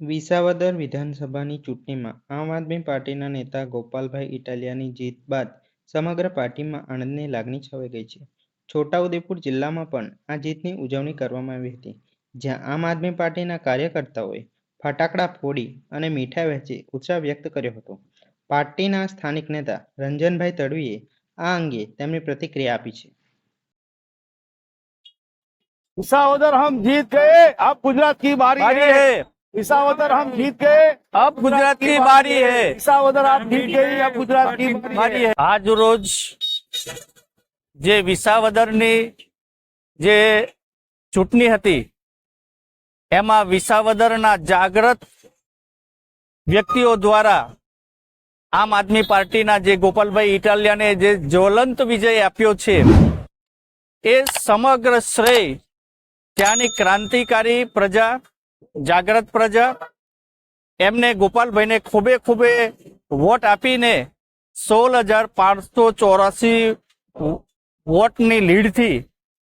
વિસાવદર વિધાનસભાની ચૂંટણીમાં આમ આદમી પાર્ટીના નેતા ગોપાલભાઈ ઇટાલિયાની જીત બાદ સમગ્ર પાર્ટીમાં આનંદની લાગણી છવાઈ ગઈ છે. છોટાઉદેપુર જિલ્લામાં પણ આ જીતની ઉજવણી કરવામાં આવી હતી. જ્યાં આમ આદમી પાર્ટીના કાર્યકર્તાઓએ ફટાકડા ફોડી અને મીઠાઈ વહેંચી ઉત્સાહ વ્યક્ત કર્યો હતો. પાર્ટીના સ્થાનિક નેતા રંજનભાઈ તડવીએ આ અંગે તેમની પ્રતિક્રિયા આપી છે. વિસાવદર હમ જીત ગયે આપ ગુજરાત કી બારી હે. है है विसावदर हम जीत गए अब गुजरात की बारी है विसावदर आप जीत गई अब गुजरात की बारी બારી है है આજ રોજ જે વિસાવદરની જે ચૂંટણી હતી એમાં વિસાવદરના જાગૃત વ્યક્તિઓ દ્વારા આમ આદમી પાર્ટીના જે ગોપાલભાઈ ઇટાલિયાને જે જ્વલંત વિજય આપ્યો છે એ સમગ્ર શ્રેય ત્યાંની ક્રાંતિકારી પ્રજા જાગૃત પ્રજા. એમને ગોપાલભાઈને ખૂબે ખૂબે વોટ આપીને સોળ હજાર પાંચસો ચોરાસી વોટની લીડથી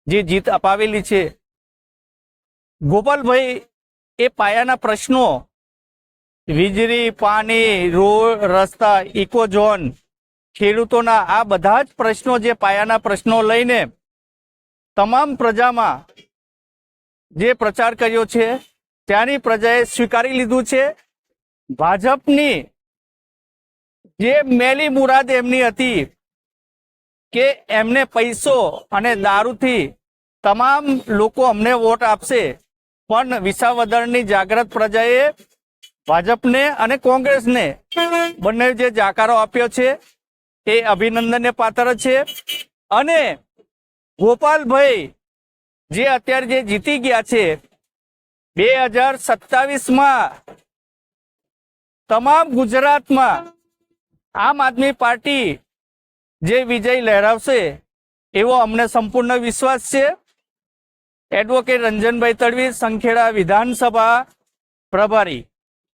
જે જીત અપાવેલી છે. ગોપાલભાઈ, એ પાયાના પ્રશ્નો, વીજળી, પાણી, રોડ, રસ્તા ઇકો ઝોન ખેડૂતોના આ બધા જ પ્રશ્નો જે પાયાના પ્રશ્નો લઈને તમામ પ્રજામાં જે પ્રચાર કર્યો છે ત્યાંની પ્રજાએ સ્વીકારી લીધું છે. ભાજપની જે મેલી મુરાદ એમની હતી કે એમને પૈસો અને દારૂથી તમામ લોકો અમને વોટ આપશે, પણ વિસાવદરની જાગ્રત પ્રજાએ ભાજપને અને કોંગ્રેસને બંને જે જાકારો આપ્યો છે એ અભિનંદનને પાત્ર છે. અને ગોપાલભાઈ જે અત્યારે જે જીતી ગયા છે બે હજાર સત્તાવીસમાં તમામ ગુજરાતમાં આમ આદમી પાર્ટી જે વિજય લહેરાવશે એવો અમને સંપૂર્ણ વિશ્વાસ છે. એડવોકેટ રંજનભાઈ તડવી સંખેડા વિધાનસભા પ્રભારી.